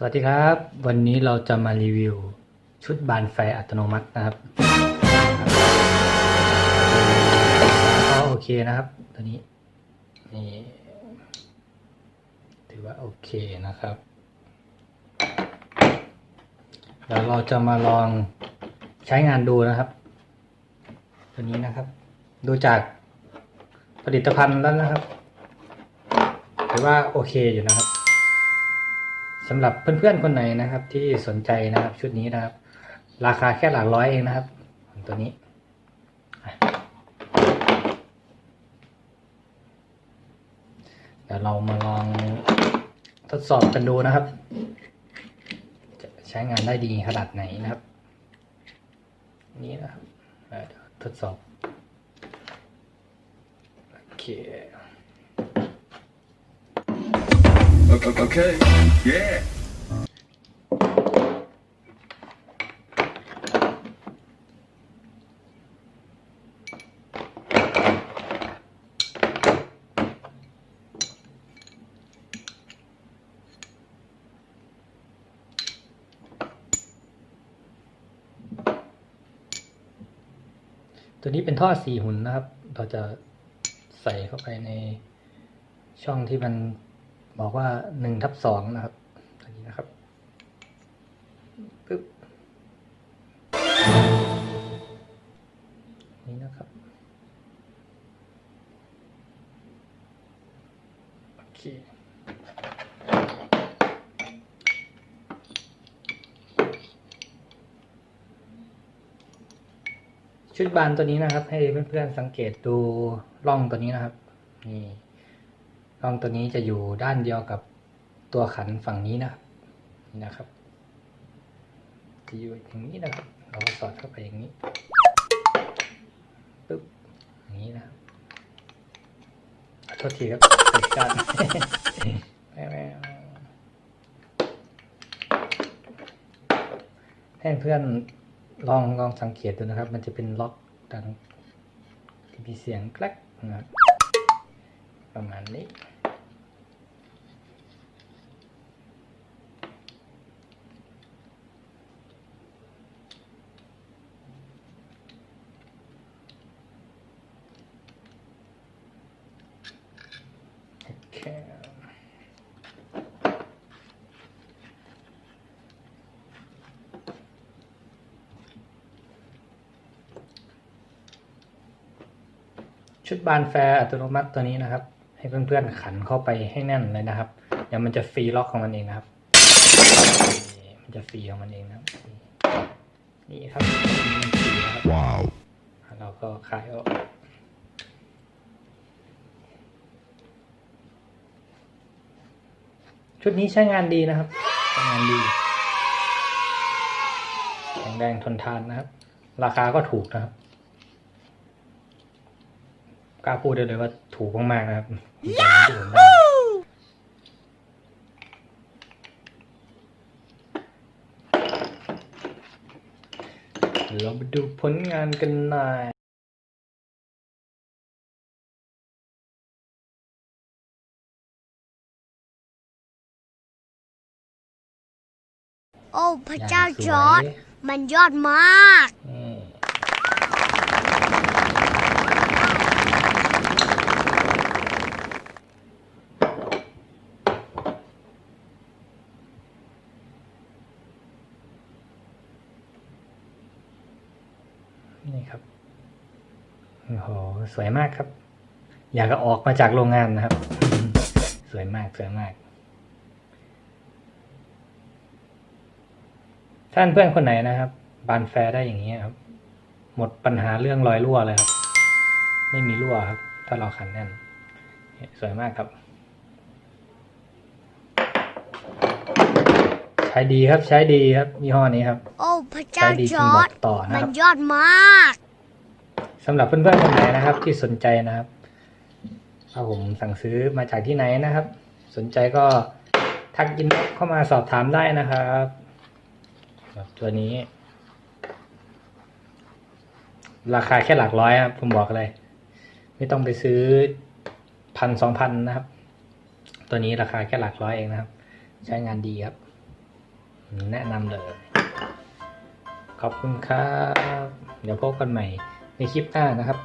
สวัสดีครับ วันนี้เราจะมารีวิวชุดบานไฟอัตโนมัตินะครับก็โอเคนะครับ ตัวนี้นี่ถือว่าโอเคนะครับเดี๋ยวเราจะมาลองใช้งานดูนะครับ ตัวนี้นะครับ ดูจากผลิตภัณฑ์แล้วนะครับถือว่าโอเคอยู่นะครับ สำหรับเพื่อนๆคนไหนนะครับ ที่สนใจนะครับชุดนี้นะครับ ราคาแค่หลักร้อยเองนะครับตัวนี้เดี๋ยวเรามาลองทดสอบกันดูนะครับ จะใช้งานได้ดีขนาดไหนนะครับ นี่นะครับทดสอบโอเค Okay. Yeah. ตัวนี้เป็นท่อสี่หุ่นนะครับ เราจะใส่เข้าไปในช่องที่มัน บอกว่าหนึ่งทับสองนะครับตัวนี้นะครับปึ๊บนี่นะครับโอเคชุดบานตัวนี้นะครับ ให้เพื่อนๆสังเกตดูร่องตัวนี้นะครับ นี่ ร่องตัวนี้จะอยู่ด้านเดียวกับตัวขันฝั่งนี้นะนี่นะครับจะอยู่อย่างนี้นะครับ เราก็สอดเข้าไปอย่างนี้ปึ๊บอย่างนี้นะโทษทีครับติดกันให้เพื่อนลองลองสังเกตดูนะครับ มันจะเป็นล็อกดังที่มีเสียงแกลกนะครับประมาณนี้ โอเค ชุดบานแฟร์อัตโนมัติตัวนี้นะครับ ให้เพื่อนๆขันเข้าไปให้แน่นเลยนะครับเดี๋ยวมันจะฟรีล็อกของมันเองนะครับนี่มันจะฟรีของมันเองนะครับ นี่ครับมันฟรีนะครับ Wow. เราก็ขายออกชุดนี้ใช้งานดีนะครับใช้งานดีแข็งแรงทนทานนะครับ ราคาก็ถูกนะครับ กล้าพูดได้เลยว่าถูกมากๆนะครับยาฮูเรามาดูผลงานกันหน่อยโอ้ พระเจ้าย่งสวยจอร์ดมันยอดมากนี่ นี่ครับโอ้โหสวยมากครับ อยากจะออกมาจากโรงงานนะครับ สวยมากสวยมาก ท่านเพื่อนคนไหนนะครับ บานแฟร์ได้อย่างนี้ครับ หมดปัญหาเรื่องรอยรั่วเลยครับ ไม่มีรั่วครับ ถ้าเราขันแน่นเนี่ยสวยมากครับ ใช้ดีครับใช้ดีครับยี่ห้อนี้ครับโอ้พระเจ้าใช้ดีจจริงอบอร์ดกต่อนะมัคนรับยอดมากสำหรับเพื่อนๆคนไหนนะครับ ที่สนใจนะครับถ้าผมสั่งซื้อมาจากที่ไหนนะครับ สนใจก็ทักอินบ็อกซ์เข้ามาสอบถามได้นะครับครับตัวนี้ ราคาแค่หลักร้อยครับผมบอกเลย ไม่ต้องไปซื้อพันสองพันนะครับ ตัวนี้ราคาแค่หลักร้อยเองนะครับ ใช้งานดีครับ แนะนำเลย ขอบคุณครับ เดี๋ยวพบกันใหม่ในคลิปหน้านะครับ